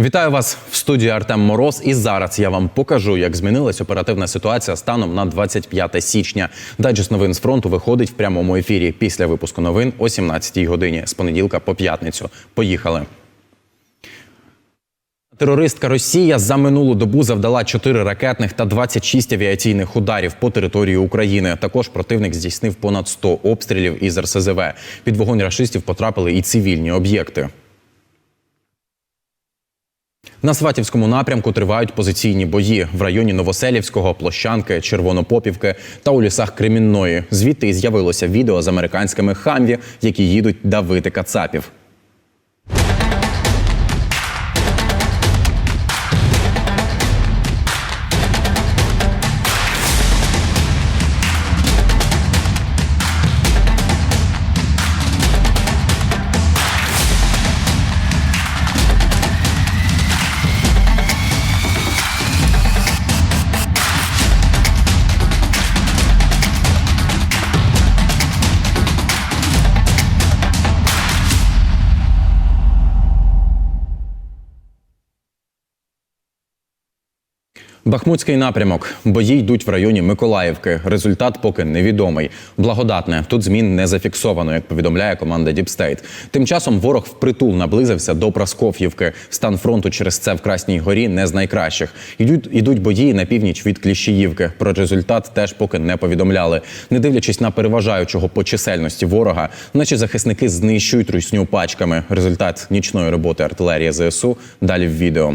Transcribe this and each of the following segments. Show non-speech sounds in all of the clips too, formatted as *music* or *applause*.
Вітаю вас в студії Артем Мороз. І зараз я вам покажу, як змінилась оперативна ситуація станом на 25 січня. Дайджест новин з фронту виходить в прямому ефірі після випуску новин о 17 годині з понеділка по п'ятницю. Поїхали. Терористка Росія за минулу добу завдала 4 ракетних та 26 авіаційних ударів по території України. Також противник здійснив понад 100 обстрілів із РСЗВ. Під вогонь рашистів потрапили і цивільні об'єкти. На Сватівському напрямку тривають позиційні бої в районі Новоселівського, Площанки, Червонопопівки та у лісах Кремінної. Звідти і з'явилося відео з американськими хамві, які їдуть давити кацапів. Бахмутський напрямок. Бої йдуть в районі Миколаївки. Результат поки невідомий. Благодатне тут змін не зафіксовано, як повідомляє команда Діпстейт. Тим часом ворог впритул наблизився до Прасков'ївки. Стан фронту через це в Красній горі не з найкращих. Йдуть ідуть бої на північ від Кліщіївки. Про результат теж поки не повідомляли. Не дивлячись на переважаючого по чисельності ворога, наші захисники знищують русню пачками. Результат нічної роботи артилерії ЗСУ. Далі в відео.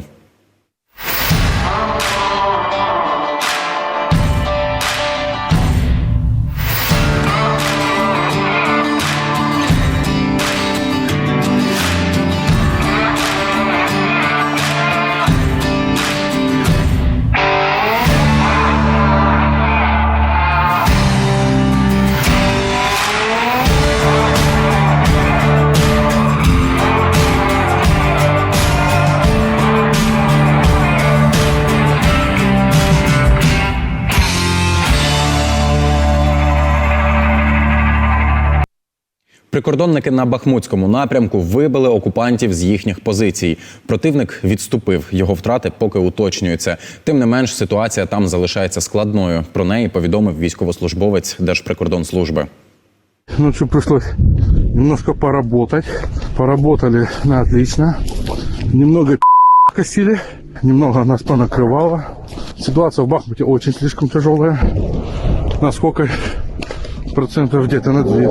Прикордонники на Бахмутському напрямку вибили окупантів з їхніх позицій. Противник відступив. Його втрати поки уточнюються. Тим не менш, ситуація там залишається складною. Про неї повідомив військовослужбовець Держприкордонслужби. Ночью пришлось немножко поработать. Поработали на отлично. Немного *laughs* косили, немного нас понакрывало. Ситуация в Бахмуте очень слишком тяжелая. Насколько процентов где-то на 200.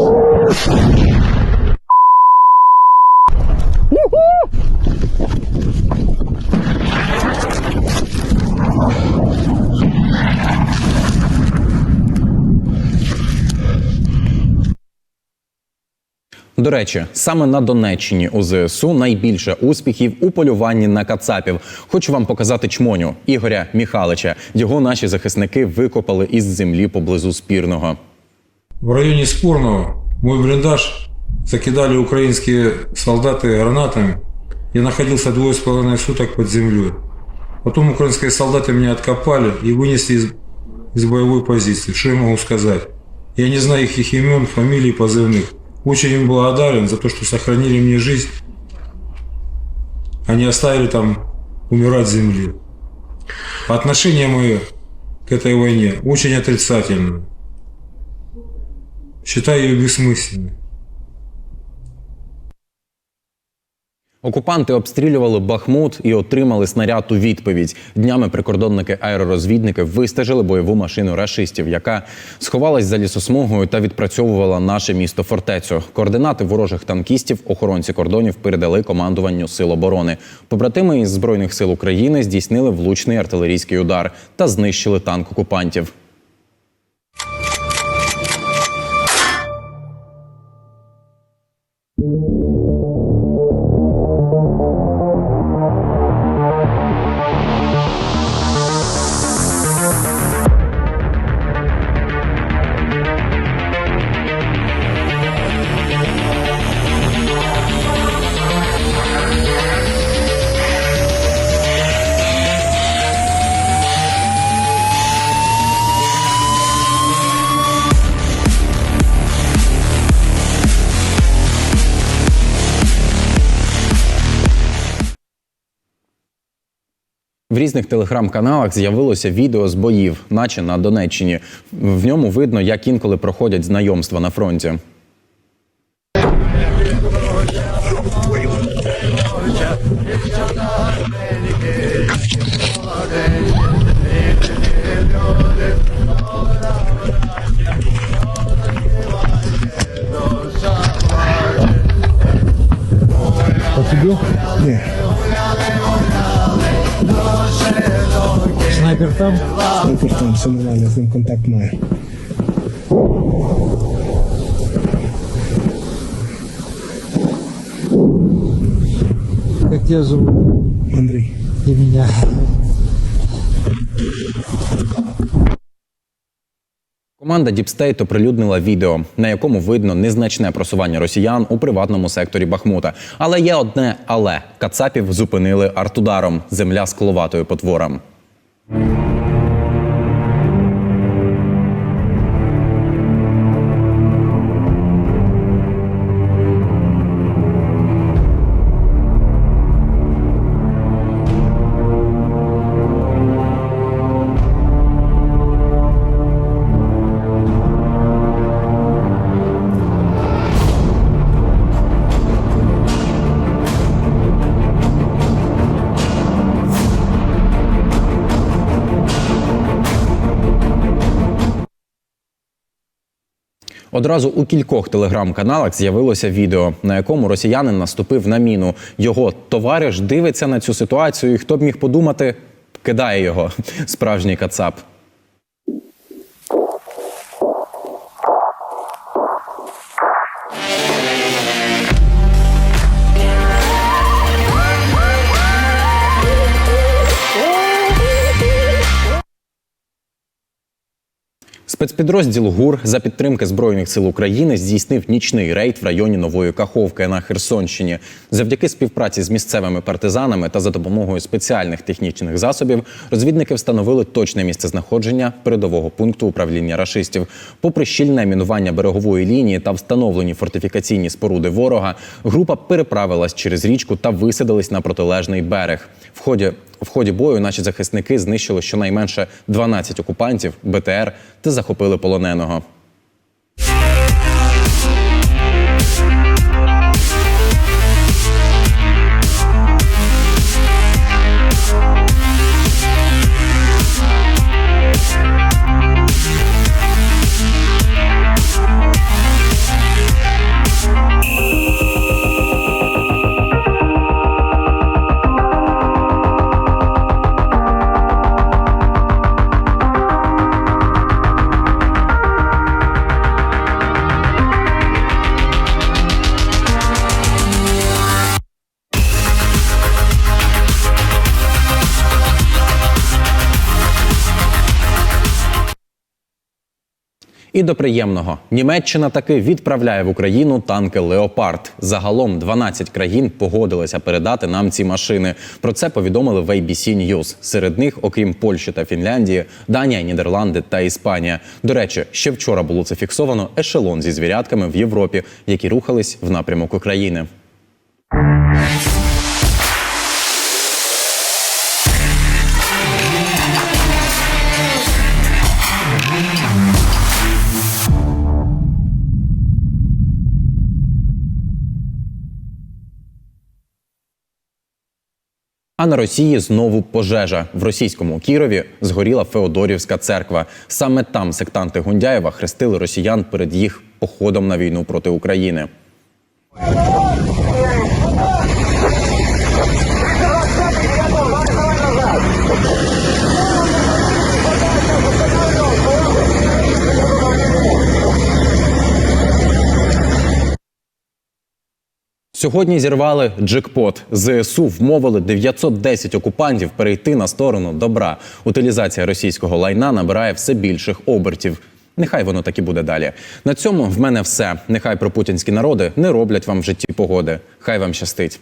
До речі, саме на Донеччині у ЗСУ найбільше успіхів у полюванні на кацапів. Хочу вам показати чмоню Ігоря Міхалича. Його наші захисники викопали із землі поблизу спірного. В районе Спорного мой блиндаж закидали украинские солдаты гранатами. Я находился двое с половиной суток под землей. Потом украинские солдаты меня откопали и вынесли из, из боевой позиции. Что я могу сказать? Я не знаю их, их имен, фамилий, позывных. Очень им благодарен за то, что сохранили мне жизнь. Они оставили там умирать земли. Отношение мое к этой войне очень отрицательное. Считаю ее бессмысленной. Окупанти обстрілювали Бахмут і отримали снаряд у відповідь. Днями прикордонники-аеророзвідники вистежили бойову машину рашистів, яка сховалась за лісосмугою та відпрацьовувала наше місто фортецю. Координати ворожих танкістів охоронці кордонів передали командуванню сил оборони. Побратими із збройних сил України здійснили влучний артилерійський удар та знищили танк окупантів. В різних телеграм-каналах з'явилося відео з боїв, наче на Донеччині. В ньому видно, як інколи проходять знайомства на фронті. Ні, Снайпер там? снайпер там все нормально, з ним контакт має. Как тебя зовут? Андрій. И меня. Команда Deep State оприлюднила відео, на якому видно незначне просування росіян у приватному секторі Бахмута. Але є одне але Кацапів зупинили артударом. Земля Thank you. Одразу у кількох телеграм-каналах з'явилося відео, на якому росіянин наступив на міну. Його товариш дивиться на цю ситуацію, і хто б міг подумати, кидає його. *laughs* Справжній кацап. Спецпідрозділ ГУР за підтримки Збройних сил України здійснив нічний рейд в районі Нової Каховки на Херсонщині. Завдяки співпраці з місцевими партизанами та за допомогою спеціальних технічних засобів розвідники встановили точне місце знаходження передового пункту управління рашистів. Попри щільне мінування берегової лінії та встановлені фортифікаційні споруди ворога, група переправилась через річку та висадилась на протилежний берег. В ході в ході бою наші захисники знищили щонайменше 12 окупантів, БТР та захопили полоненого. І до приємного Німеччина таки відправляє в Україну танки Леопард. Загалом 12 країн погодилися передати нам ці машини. Про це повідомили в ABC News. Серед них, окрім Польщі та Фінляндії, Данія, Нідерланди та Іспанія. До речі, ще вчора було зафіксовано ешелон зі звірятками в Європі, які рухались в напрямок України. А на Росії знову пожежа в російському Кірові згоріла Феодорівська церква. Саме там сектанти Гундяєва хрестили росіян перед їх походом на війну проти України. Сьогодні зірвали джекпот. ЗСУ вмовили 910 окупантів перейти на сторону добра. Утилізація російського лайна набирає все більших обертів. Нехай воно так і буде далі. На цьому в мене все. Нехай пропутінські народи не роблять вам в житті погоди. Хай вам щастить.